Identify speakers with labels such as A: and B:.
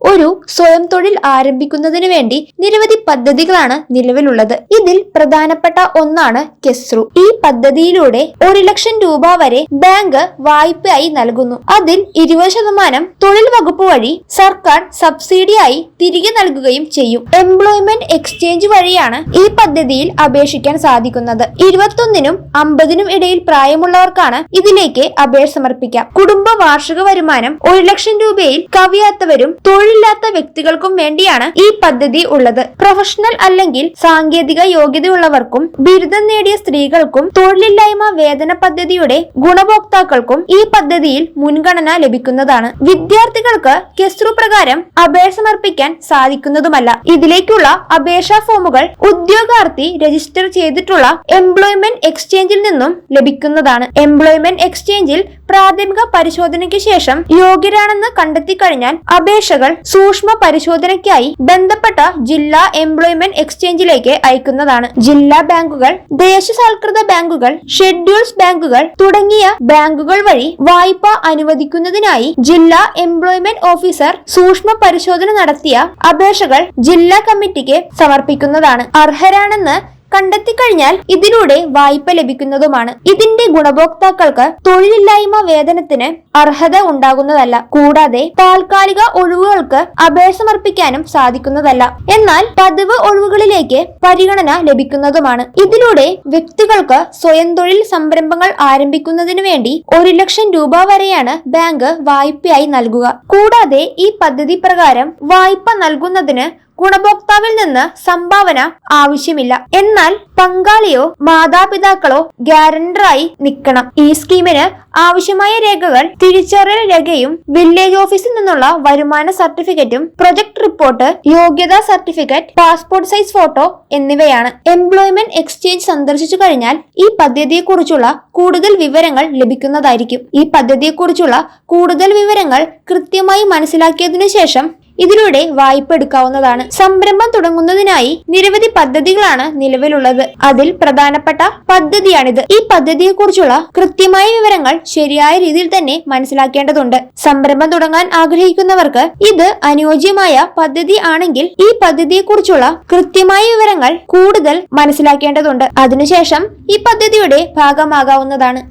A: ഒരു സ്വയം തൊഴിൽ ആരംഭിക്കുന്നതിന് വേണ്ടി നിരവധി പദ്ധതികളാണ് നിലവിലുള്ളത്. ഇതിൽ പ്രധാനപ്പെട്ട ഒന്നാണ് കെസ്രു. ഈ പദ്ധതിയിലൂടെ ഒരു ലക്ഷം രൂപ വരെ ബാങ്ക് വായ്പയായി നൽകുന്നു. അതിൽ ഇരുപത് ശതമാനം തൊഴിൽ വകുപ്പ് വഴി സർക്കാർ സബ്സിഡിയായി തിരികെ നൽകുകയും ചെയ്യും. എംപ്ലോയ്മെന്റ് എക്സ്ചേഞ്ച് വഴിയാണ് ഈ പദ്ധതിയിൽ അപേക്ഷിക്കാൻ സാധിക്കുന്നത്. ഇരുപത്തൊന്നിനും അമ്പതിനും ഇടയിൽ പ്രായമുള്ളവർക്കാണ് ഇതിലേക്ക് അപേക്ഷ സമർപ്പിക്കാം. കുടുംബ വാർഷിക വരുമാനം ഒരു ലക്ഷം രൂപയിൽ കവിയാത്തവരും തൊഴിലില്ലാത്ത വ്യക്തികൾക്കും വേണ്ടിയാണ് ഈ പദ്ധതി ഉള്ളത്. പ്രൊഫഷണൽ അല്ലെങ്കിൽ സാങ്കേതിക യോഗ്യതയുള്ളവർക്കും ബിരുദം നേടിയ സ്ത്രീകൾക്കും തൊഴിലില്ലായ്മ വേതന പദ്ധതിയുടെ ഗുണഭോക്താക്കൾക്കും ഈ പദ്ധതിയിൽ മുൻഗണന ലഭിക്കുന്നതാണ്. വിദ്യാർത്ഥികൾക്ക് കെസ്റു പ്രകാരം അപേക്ഷ സമർപ്പിക്കാൻ സാധിക്കുന്നതുമല്ല. ഇതിലേക്കുള്ള അപേക്ഷാ ഫോമുകൾ ഉദ്യോഗാർത്ഥി രജിസ്റ്റർ ചെയ്തിട്ടുള്ള എംപ്ലോയ്മെന്റ് എക്സ്ചേഞ്ചിൽ നിന്നും ലഭിക്കുന്നതാണ്. എംപ്ലോയ്മെന്റ് എക്സ്ചേഞ്ചിൽ പ്രാഥമിക പരിശോധനയ്ക്ക് ശേഷം യോഗ്യരാണെന്ന് കണ്ടെത്തി കഴിഞ്ഞാൽ അപേക്ഷകൾ സൂക്ഷ്മ പരിശോധനയ്ക്കായി ബന്ധപ്പെട്ട ജില്ലാ എംപ്ലോയ്മെന്റ് എക്സ്ചേഞ്ചിലേക്ക് അയക്കുന്നതാണ്. ജില്ലാ ബാങ്കുകൾ ദേശസാൽകൃത ബാങ്കുകൾ ഷെഡ്യൂൾസ് ബാങ്കുകൾ തുടങ്ങിയ ബാങ്കുകൾ വഴി വായ്പ അനുവദിക്കുന്നതിനായി ജില്ലാ എംപ്ലോയ്മെന്റ് ഓഫീസർ സൂക്ഷ്മ പരിശോധന നടത്തിയ അപേക്ഷകൾ ജില്ലാ കമ്മിറ്റിക്ക് സമർപ്പിക്കുന്നതാണ്. അർഹരാണെന്ന് കണ്ടെത്തിക്കഴിഞ്ഞാൽ ഇതിലൂടെ വായ്പ ലഭിക്കുന്നതുമാണ്. ഇതിന്റെ ഗുണഭോക്താക്കൾക്ക് തൊഴിലില്ലായ്മ വേതനത്തിന് അർഹത ഉണ്ടാകുന്നതല്ല. കൂടാതെ താൽക്കാലിക ഒഴിവുകൾക്ക് അപേക്ഷ സമർപ്പിക്കാനും സാധിക്കുന്നതല്ല. എന്നാൽ പതിവ് ഒഴിവുകളിലേക്ക് പരിഗണന ലഭിക്കുന്നതുമാണ്. ഇതിലൂടെ വ്യക്തികൾക്ക് സ്വയം തൊഴിൽ സംരംഭങ്ങൾ ആരംഭിക്കുന്നതിനു വേണ്ടി ഒരു ലക്ഷം രൂപ വരെയാണ് ബാങ്ക് വായ്പയായി നൽകുക. കൂടാതെ ഈ പദ്ധതി പ്രകാരം വായ്പ നൽകുന്നതിന് ഗുണഭോക്താവിൽ നിന്ന് സംഭാവന ആവശ്യമില്ല. എന്നാൽ പങ്കാളിയോ മാതാപിതാക്കളോ ഗ്യാരണ്ടറായി നിൽക്കണം. ഈ സ്കീമിന് ആവശ്യമായ രേഖകൾ തിരിച്ചറിയൽ രേഖയും വില്ലേജ് ഓഫീസിൽ നിന്നുള്ള വരുമാന സർട്ടിഫിക്കറ്റും പ്രൊജക്ട് റിപ്പോർട്ട് യോഗ്യതാ സർട്ടിഫിക്കറ്റ് പാസ്പോർട്ട് സൈസ് ഫോട്ടോ എന്നിവയാണ്. എംപ്ലോയ്മെന്റ് എക്സ്ചേഞ്ച് സന്ദർശിച്ചു കഴിഞ്ഞാൽ ഈ പദ്ധതിയെക്കുറിച്ചുള്ള കൂടുതൽ വിവരങ്ങൾ ലഭിക്കുന്നതായിരിക്കും. ഈ പദ്ധതിയെക്കുറിച്ചുള്ള കൂടുതൽ വിവരങ്ങൾ കൃത്യമായി മനസ്സിലാക്കിയതിനു ശേഷം ഇതിലൂടെ വായ്പ എടുക്കാവുന്നതാണ്. സംരംഭം തുടങ്ങുന്നതിനായി നിരവധി പദ്ധതികളാണ് നിലവിലുള്ളത്. അതിൽ പ്രധാനപ്പെട്ട പദ്ധതിയാണിത്. ഈ പദ്ധതിയെക്കുറിച്ചുള്ള കൃത്യമായ വിവരങ്ങൾ ശരിയായ രീതിയിൽ തന്നെ മനസ്സിലാക്കേണ്ടതുണ്ട്. സംരംഭം തുടങ്ങാൻ ആഗ്രഹിക്കുന്നവർക്ക് ഇത് അനുയോജ്യമായ പദ്ധതി ആണെങ്കിൽ ഈ പദ്ധതിയെക്കുറിച്ചുള്ള കൃത്യമായ വിവരങ്ങൾ കൂടുതൽ മനസ്സിലാക്കേണ്ടതുണ്ട്. അതിനുശേഷം ഈ പദ്ധതിയുടെ ഭാഗമാകാവുന്നതാണ്.